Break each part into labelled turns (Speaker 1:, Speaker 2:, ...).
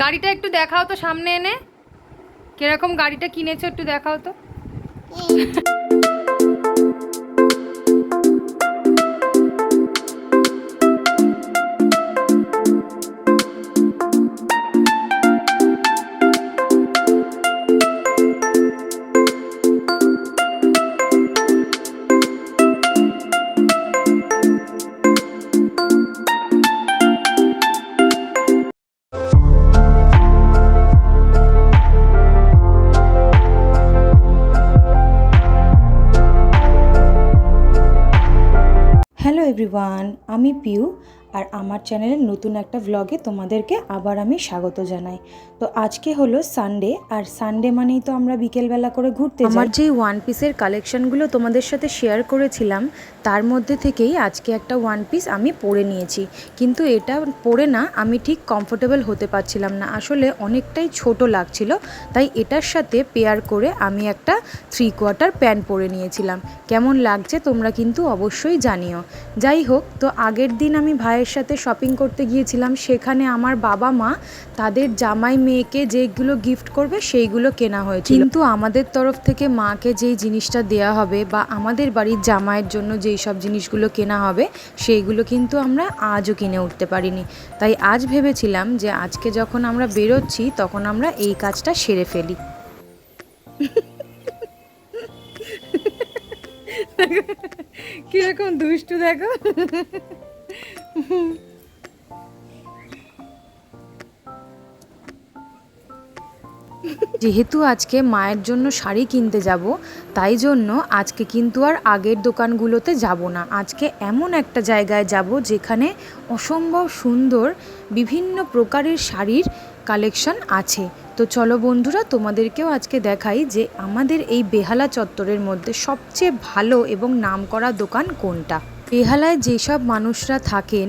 Speaker 1: গাড়িটা একটু দেখাও তো সামনে এনে। কীরকম গাড়িটা কিনেছো একটু দেখাও তো।
Speaker 2: হ্যালো এভরিওয়ান আমি পিউ। আর আমার চ্যানেলের নতুন একটা ভ্লগে তোমাদেরকে আবার আমি স্বাগত জানাই। তো আজকে হলো সানডে আর সানডে মানেই তো আমরা বিকেলবেলা করে ঘুরতে আমার যেই ওয়ান পিসের কালেকশনগুলো তোমাদের সাথে শেয়ার করেছিলাম, তার মধ্যে থেকেই আজকে একটা ওয়ান পিস আমি পরে নিয়েছি। কিন্তু এটা পরে না, আমি ঠিক কমফোর্টেবল হতে পারছিলাম না। আসলে অনেকটাই ছোট লাগছিল, তাই এটার সাথে পেয়ার করে আমি একটা থ্রি কোয়ার্টার প্যান্ট পরে নিয়েছিলাম। কেমন লাগছে তোমরা কিন্তু অবশ্যই জানিও। যাই হোক, তো আগের দিন আমি ভাইয়ের সাথে শপিং করতে গিয়েছিলাম, সেখানে আমার বাবা মা তাদের জামাই মেয়েকে যেগুলো গিফট করবে সেইগুলো কেনা হয়েছিল। কিন্তু আমাদের তরফ থেকে মাকে যেই জিনিসটা দেয়া হবে বা আমাদের বাড়ির জামাইয়ের জন্য যেই সব জিনিসগুলো কেনা হবে, সেইগুলো কিন্তু আমরা আজও কিনে উঠতে পারিনি। তাই আজ ভেবেছিলাম যে আজকে যখন আমরা বেরোচ্ছি, তখন আমরা এই কাজটা সেরে ফেলি।
Speaker 1: কীরকম দুষ্টু দেখো।
Speaker 2: যেহেতু আজকে মায়ের জন্য শাড়ি কিনতে যাব, তাই জন্য আজকে কিন্তু আর আগের দোকানগুলোতে যাব না। আজকে এমন একটা জায়গায় যাব যেখানে অসম্ভব সুন্দর বিভিন্ন প্রকারের শাড়ির কালেকশন আছে। তো চলো বন্ধুরা, তোমাদেরকেও আজকে দেখাই যে আমাদের এই বেহালা চত্বরের মধ্যে সবচেয়ে ভালো এবং নামকরা দোকান কোনটা। বেহালায় যেসব মানুষরা থাকেন,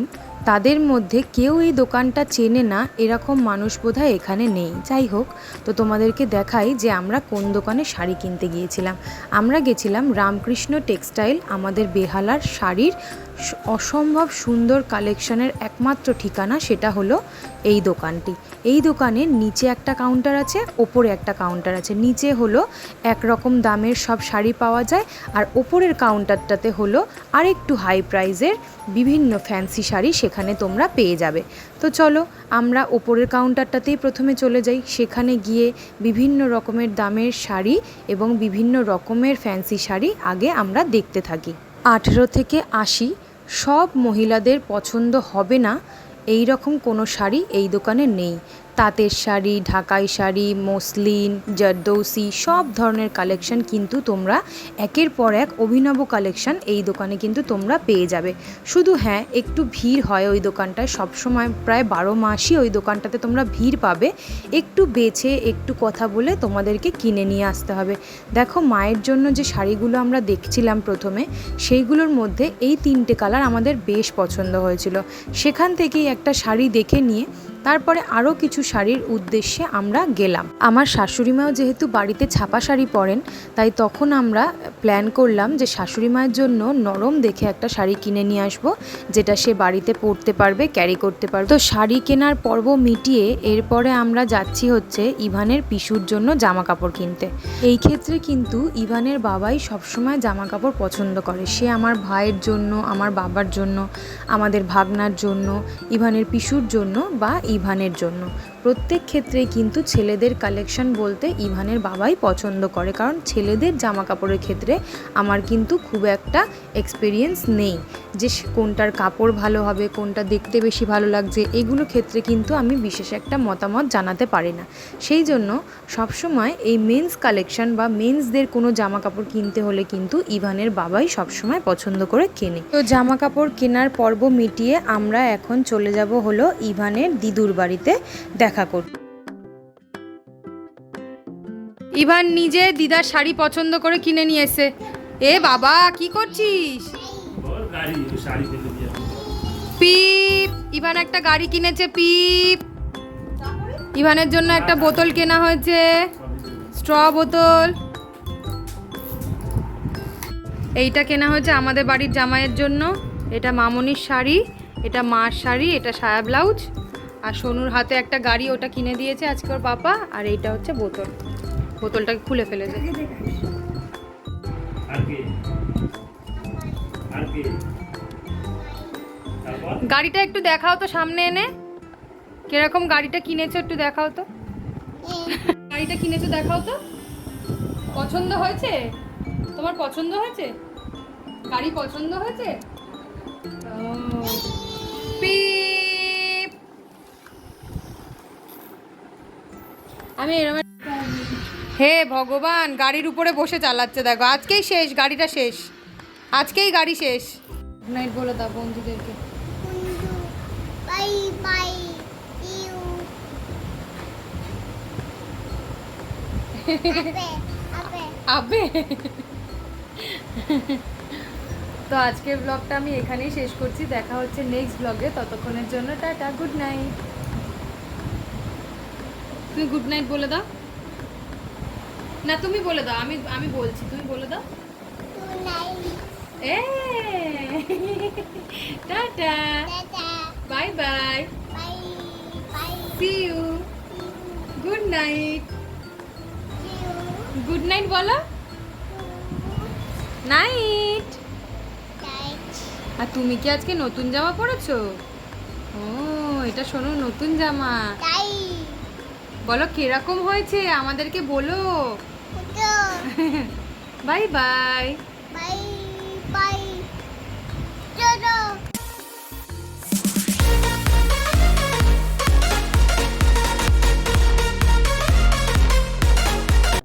Speaker 2: তাদের মধ্যে কেউ এই দোকানটা চেনে না, এরকম মানুষ বোধহয় এখানে নেই। যাই হোক, তো তোমাদেরকে দেখাই যে আমরা কোন দোকানে শাড়ি কিনতে গিয়েছিলাম। আমরা গেছিলাম রামকৃষ্ণ টেক্সটাইল, আমাদের বেহালার শাড়ির অসম্ভব সুন্দর কালেকশনের একমাত্র ঠিকানা সেটা হলো এই দোকানটি। এই দোকানের নিচে একটা কাউন্টার আছে, ওপরে একটা কাউন্টার আছে। নিচে হলো একরকম দামের সব শাড়ি পাওয়া যায় আর ওপরের কাউন্টারটাতে হলো আরেকটু হাই প্রাইজের বিভিন্ন ফ্যান্সি শাড়ি সেখানে তোমরা পেয়ে যাবে। তো চলো, আমরা ওপরের কাউন্টারটাতেই প্রথমে চলে যাই। সেখানে গিয়ে বিভিন্ন রকমের দামের শাড়ি এবং বিভিন্ন রকমের ফ্যান্সি শাড়ি আগে আমরা দেখতে থাকি। আঠেরো থেকে আশি, সব মহিলাদের পছন্দ হবে না এই রকম কোনো শাড়ি এই দোকানে নেই। তাঁতের শাড়ি, ঢাকাই শাড়ি, মসলিন, জারদৌসি, সব ধরনের কালেকশন কিন্তু তোমরা একের পর এক অভিনব কালেকশন এই দোকানে কিন্তু তোমরা পেয়ে যাবে। শুধু হ্যাঁ একটু ভিড় হয় ওই দোকানটায়, সবসময় প্রায় বারো মাসই ওই দোকানটাতে তোমরা ভিড় পাবে। একটু বেছে, একটু কথা বলে তোমাদেরকে কিনে নিয়ে আসতে হবে। দেখো, মায়ের জন্য যে শাড়িগুলো আমরা দেখছিলাম প্রথমে, সেইগুলোর মধ্যে এই তিনটে কালার আমাদের বেশ পছন্দ হয়েছিল। সেখান থেকেই একটা শাড়ি দেখে নিয়ে তারপরে আরও কিছু শাড়ির উদ্দেশ্যে আমরা গেলাম। আমার শাশুড়ি মাও যেহেতু বাড়িতে ছাপা শাড়ি পরেন, তাই তখন আমরা প্ল্যান করলাম যে শাশুড়ি মায়ের জন্য নরম দেখে একটা শাড়ি কিনে নিয়ে আসব, যেটা সে বাড়িতে পরতে পারবে ক্যারি করতে পারবে। তো শাড়ি কেনার পর্ব মিটিয়ে এরপরে আমরা যাচ্ছি হচ্ছে ইভানের পিসুর জন্য জামা কাপড় কিনতে। এই ক্ষেত্রে কিন্তু ইভানের বাবাই সবসময় জামা কাপড় পছন্দ করে। সে আমার ভাইয়ের জন্য, আমার বাবার জন্য, আমাদের ভাগনার জন্য, ইভানের পিসুর জন্য বা ইভানের জন্য। প্রত্যেক ক্ষেত্রেই কিন্তু ছেলেদের কালেকশন বলতে ইভানের বাবাই পছন্দ করে। কারণ ছেলেদের জামা কাপড়ের ক্ষেত্রে আমার কিন্তু খুব একটা এক্সপিরিয়েন্স নেই। যে কোনটার কাপড় ভালো হবে, কোনটা দেখতে বেশি ভালো লাগছে, এগুলো ক্ষেত্রে কিন্তু আমি বিশেষ একটা মতামত জানাতে পারি না। সেই জন্য সবসময় এই মেন্স কালেকশন বা মেন্সদের কোনো জামা কাপড় কিনতে হলে কিন্তু ইভানের বাবাই সবসময় পছন্দ করে কেনে। তো জামা কাপড় কেনার পর্ব মিটিয়ে আমরা এখন চলে যাব হলো ইভানের দিদুর বাড়িতে। দেখা দেখা করুন
Speaker 1: ইভান নিজে দিদার শাড়ি পছন্দ করে কিনে নিয়ে এসে। এ বাবা, কি করছিস? পিপ, ইভান একটা গাড়ি কিনেছে, পিপ। ইভানের জন্য একটা বোতল কেনা হয়েছে, স্ট্র বোতল। এইটা কেনা হয়েছে আমাদের বাড়ির জামাইয়ের জন্য। এটা মামনির শাড়ি, এটা মার শাড়ি, এটা সায়া ব্লাউজ। আর সোনুর হাতে একটা গাড়ি ওটা কিনে দিয়েছে আজকে ওর পাপা আর এইটা হচ্ছে বোতল। বোতলটাকে খুলে ফেলেছে। গাড়িটা একটু দেখাও তো সামনে এনে। কীরকম গাড়িটা কিনেছো একটু দেখাও তো। গাড়িটা কিনেছো দেখাও তো। পছন্দ হয়েছে? তোমার পছন্দ হয়েছে? গাড়ি পছন্দ হয়েছে? ও, পিপ। আমি এরকম হে ভগবান গাড়ির উপরে বসে চালাচ্ছে দেখো। আজকেই শেষ গাড়িটা শেষ। আজকেই গাড়ি শেষ। গুড নাইট বলে দাও বন্ধুদেরকে. আবে। তো আজকের ব্লগটা আমি এখানেই শেষ করছি। দেখা হচ্ছে নেক্সট ব্লগে ততক্ষণের জন্য টাটা গুড নাইট তুমি গুড নাইট বলে দাও। না তুমি বলে দাও আমি আমি বলছি তুমি বলে দাও। এ tata. Bye bye. See you good night good night বলো। নাইট আর তুমি কি আজকে নতুন জামা পরেছো? ও এটা শোনো নতুন জামা. বলো কীরকম হয়েছে? আমাদেরকে বলো।
Speaker 3: Bye
Speaker 1: bye. Bye
Speaker 3: bye.